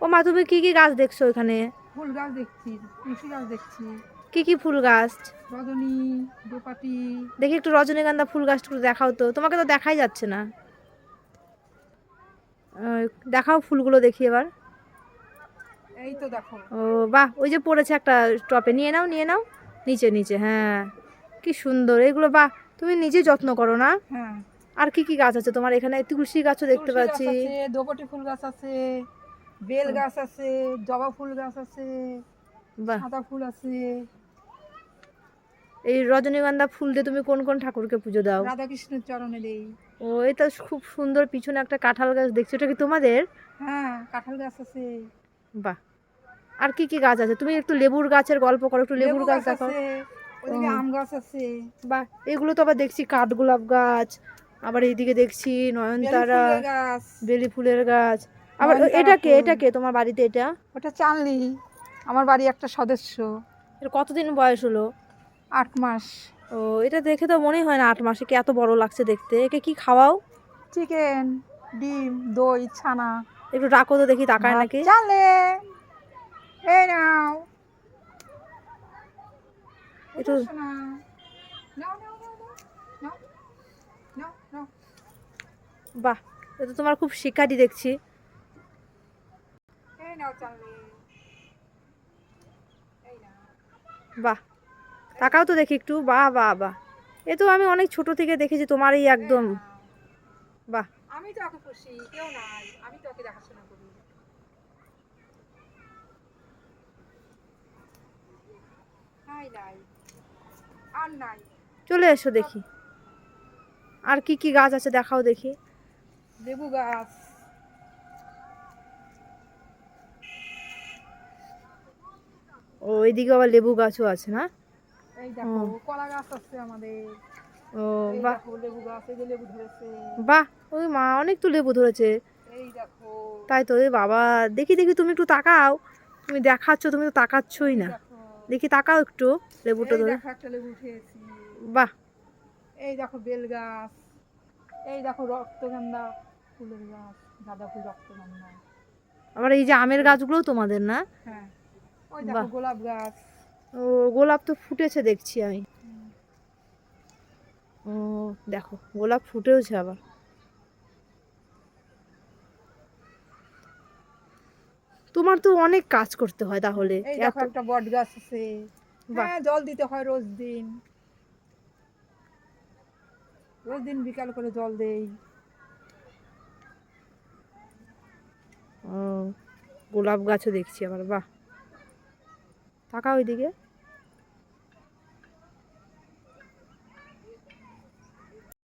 ও মা তুমি কি কি গাছ দেখছ এখানে ফুল গাছ দেখছি তুলসী গাছ দেখছি। কি কি ফুল গাছ? রজনী দোপাটি। দেখি একটু রজনীগন্ধা ফুল গাছটা একটু দেখাও তো। তোমাকে তো দেখাই যাচ্ছে না। দেখাও ফুলগুলো দেখি এবার। এই তো দেখো। ও বাহ ওই যে পড়েছে একটা টপে। নিয়ে নাও নিয়ে নাও। নিচে নিচে হ্যাঁ। কি সুন্দর। এগুলো বাহ তুমি নিজে যত্ন করো না? হ্যাঁ। আর কি কি গাছ আছে? তোমার এখানে তুলসী গাছও দেখতে পাচ্ছি। দোপাটি ফুল গাছ আছে বেল গাছ আছে জবা ফুল গাছ আছে সাদা ফুল আছে। এই রজনীগন্ধা ফুল দিয়ে তুমি কোন কোন ঠাকুরকে পুজো দাও? রাধা কৃষ্ণের চরণে দেই। ও এটা খুব সুন্দর পিছনে একটা কাঁঠাল গাছ দেখছি। ওটা কি তোমাদের? হ্যাঁ কাঁঠাল গাছ আছে। বাহ। আর কি কি গাছ আছে? তুমি একটু লেবুর গাছের গল্প করো একটু লেবুর গাছ দেখো ওদিকে আম গাছ আছে। বাহ এগুলো তো আবার দেখছি কাঠগোলাপ গাছ আবার এইদিকে দেখছি নয়নতারা বেলি ফুলের গাছ। আবার এটা কে? এটা কে তোমার বাড়িতে এটা? ওটা চানলি আমার বাড়ি একটা সদস্য। এর কতদিন বয়স হলো? আট মাস। ও এটা দেখে তো মনেই হয় না আট মাসে কি এত বড় লাগছে দেখতে। একে কি খাওয়াও? চিকেন ডিম দই ছানা। একটু ডাকো তো দেখি তাকায় নাকি। চালে। এই নাও। একটু সোনা। নাও, নাও, নাও, নাও। নাও, নাও, নাও। বাহ এটা তো তোমার খুব শিকারি দেখছি। বাহ তাকাও তো দেখি একটু বাহ বাহ বাহ। এ তো আমি অনেক ছোট থেকে দেখেছি তোমার এই একদম। বাহ। আমি তো ওকে খুশি কেউ নাই আমি তো ওকে দেখাশোনা করি। চলে এসো দেখি। আর কি কি গাছ আছে দেখাও দেখি। লেবু গাছ। ও এইদিকে আবার লেবু গাছও আছে না? এই দেখো কলা গাছ আছে আমাদের। ও এই বাহ। দেখো লেবু গাছ এই যে লেবু ধরেছে। বাহ ওই মা অনেক তো লেবু ধরেছে। এই দেখো। তাই তো বাবা দেখি দেখি তুমি একটু তাকাও। তুমি দেখাচ্ছ তুমি তো তাকাচ্ছই না। দেখি। তাকাও একটু লেবুটা ধরে। একটা লেবু উঠিয়েছি বাহ। এই দেখো বেল গাছ। এই দেখো রক্তগন্ধা। ফুলের গাছ গাঁদা ফুল আবার এই যে আমের গাছগুলোও তোমাদের না? হ্যাঁ। ওই দেখো গোলাপ গাছ। ও গোলাপ তো ফুটেছে দেখছি আমি। ও দেখো গোলাপ ফুটেওছে আবার। তোমার তো অনেক কাজ করতে হয় তাহলে। এই দেখো একটা বট গাছ আছে। হ্যাঁ জল দিতে হয় রোজ দিন। রোজ দিন বিকাল করে জল দেই ও গোলাপ গাছও দেখছি আবার বাহ। তাকা ওইদিকে।